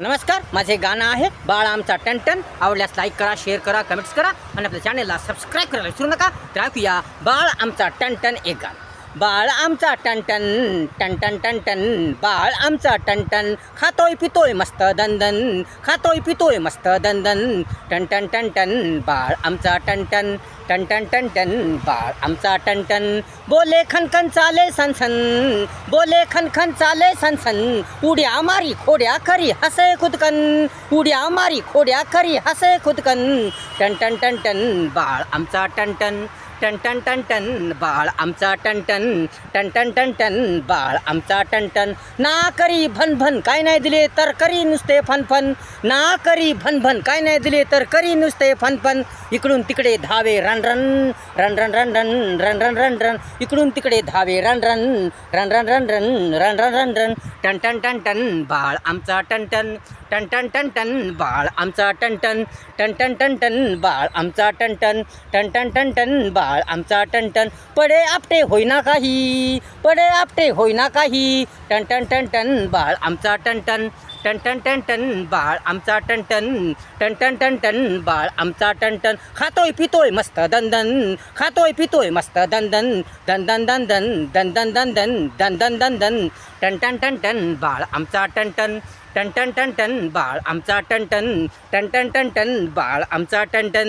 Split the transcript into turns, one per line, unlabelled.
नमस्कार माझे गाणं आहे बाळ आमचा टनटन आवडल्यास लाईक करा शेअर करा कमेंट्स करा आणि आपल्या चॅनेलला सबस्क्राईब करायला विसरू नका. तर ऐकूया बाळ आमचा टनटन एक गाणं. बाळ आमचा टनटन टनटन टनटन बाळ आमचा टनटन खातोय पितोय मस्त दंदन. खातोय पितोय मस्त दंदन. टनटन टनटन बाळ आमचा टनटन टनटन टनटन बाळ आमचा टनटन बोले खनखन चाले सनसन. बोले खनखन चाले सनसन. उड्या मारी खोड्या खरी हसे खुदकन. उड्या मारी खोड्या खरी हसे खुदकन. टनटन टनटन बाळ आमचा टनटन टन टन टन टन बाळ आमचा टनटन टन टन टन टन बाळ आमचा टनटन ना करी भन भन काय नाही दिले तर करी नुसते फनफन ना करी भन भन काय नाही दिले तर करी नुसते फनफन इकडून तिकडे धावे रन रन रन रन रन रन रन रन रन रन इकडून तिकडे धावे रन रन रन रन रन रन रन रन रन रन टन टन टन टन बाळ आमचा टन टन टन टन टन बाळ आमचा टनटन टन टन टन टन बाळ आमचा टनटन टन टन टन टन बाळ आमचा टनटन पडे आपटे होईना काही पडे आपटे होईना काही टनटन टनटन बाळ आमचा टनटन टनटन टनटन बाळ आमचा टनटन टनटन टनटन बाळ आमचा टनटन खातोय पितोय मस्त दंदन खातोय पितोय मस्त दंदन दंदन दंदन दंदन दंदन दंदन दंदन टनटन टनटन बाळ आमचा टनटन टनटन टनटन बाळ आमचा टनटन टनटन टनटन बाळ आमचा टनटन